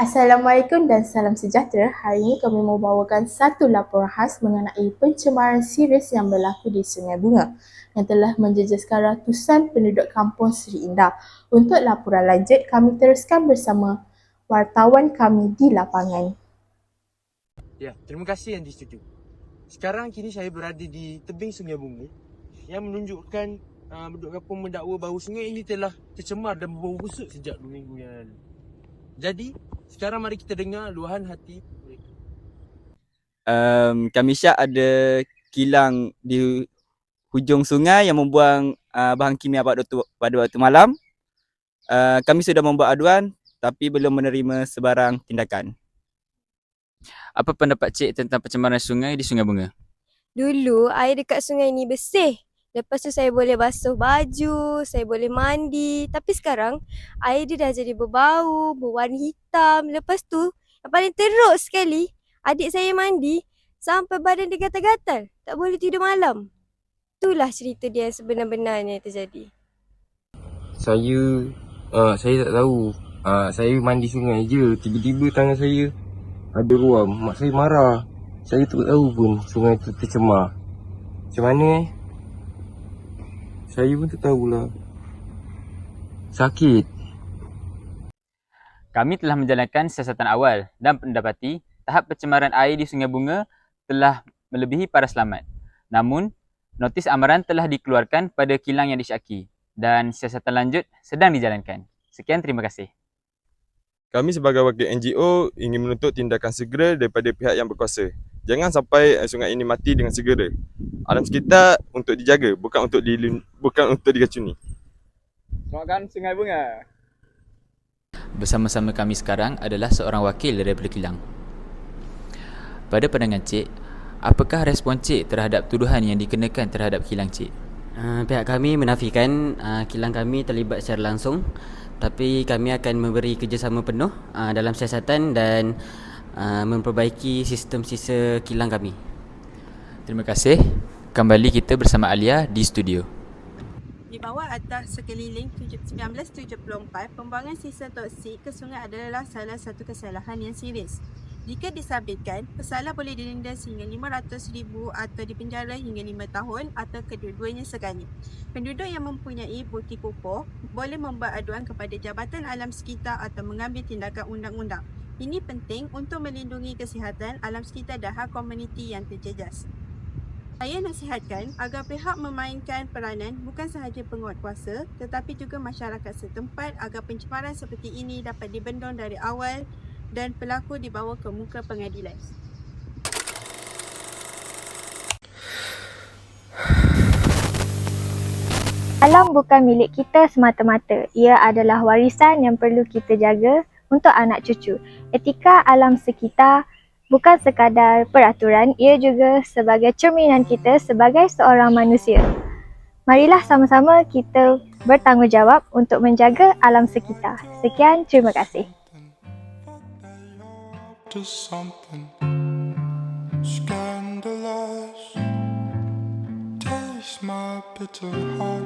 Assalamualaikum dan salam sejahtera. Hari ini kami membawakan satu laporan khas mengenai pencemaran serius yang berlaku di Sungai Bunga yang telah menjejaskan ratusan penduduk kampung Seri Indah. Untuk laporan lanjut, kami teruskan bersama wartawan kami di lapangan. Ya, terima kasih Yang Setuju. Sekarang kini saya berada di tebing Sungai Bunga yang menunjukkan uh, penduduk kampung mendakwa bahawa sungai ini telah tercemar dan berbau busuk sejak dua minggu yang lalu. Jadi, sekarang mari kita dengar luahan hati mereka. um, Kamisha ada kilang di hujung sungai yang membuang uh, bahan kimia pada waktu, pada waktu malam. Uh, kami sudah membuat aduan tapi belum menerima sebarang tindakan. Apa pendapat cik tentang pencemaran sungai di Sungai Bunga? Dulu air dekat sungai ni bersih. Lepas tu saya boleh basuh baju, saya boleh mandi. Tapi sekarang air dia dah jadi berbau, berwarna hitam. Lepas tu yang paling teruk sekali, adik saya mandi sampai badan dia gatal-gatal. Tak boleh tidur malam. Itulah cerita dia yang sebenar-benarnya terjadi. Saya uh, saya tak tahu. Uh, saya mandi sungai je. Tiba-tiba tangan saya ada ruam. Mak saya marah. Saya tak tahu pun sungai tu tercemar. Macam mana eh? Saya pun tak tahulah. Sakit. Kami telah menjalankan siasatan awal dan mendapati tahap pencemaran air di Sungai Bunga telah melebihi paras selamat. Namun, notis amaran telah dikeluarkan pada kilang yang disyaki dan siasatan lanjut sedang dijalankan. Sekian, terima kasih. Kami sebagai wakil NGO ingin menuntut tindakan segera daripada pihak yang berkuasa. Jangan sampai eh, sungai ini mati dengan segera. Alam sekitar untuk dijaga, bukan untuk dilin, bukan untuk diracuni. Selamatkan Sungai Bunga. Bersama-sama kami sekarang adalah seorang wakil daripada kilang. Pada pandangan cik, apakah respon cik terhadap tuduhan yang dikenakan terhadap kilang cik? Uh, pihak kami menafikan uh, kilang kami terlibat secara langsung tapi kami akan memberi kerjasama penuh uh, dalam siasatan dan uh, memperbaiki sistem sisa kilang kami. Terima kasih. Kembali kita bersama Alia di studio. Di bawah atas sekeliling 1974, pembuangan sisa toksik ke sungai adalah salah satu kesalahan yang serius. Jika disabitkan, pesalah boleh didenda sehingga RM500,000 atau dipenjara hingga 5 tahun atau kedua-duanya sekali. Penduduk yang mempunyai bukti kukuh boleh membuat aduan kepada Jabatan Alam Sekitar atau mengambil tindakan undang-undang. Ini penting untuk melindungi kesihatan alam sekitar dan hak komuniti yang terjejas. Saya nasihatkan agar pihak memainkan peranan bukan sahaja penguat kuasa tetapi juga masyarakat setempat agar pencemaran seperti ini dapat dibendung dari awal dan pelaku dibawa ke muka pengadilan. Alam bukan milik kita semata-mata. Ia adalah warisan yang perlu kita jaga untuk anak cucu. Etika alam sekitar bukan sekadar peraturan, ia juga sebagai cerminan kita sebagai seorang manusia. Marilah sama-sama kita bertanggungjawab untuk menjaga alam sekitar. Sekian, terima kasih. my bitter heart,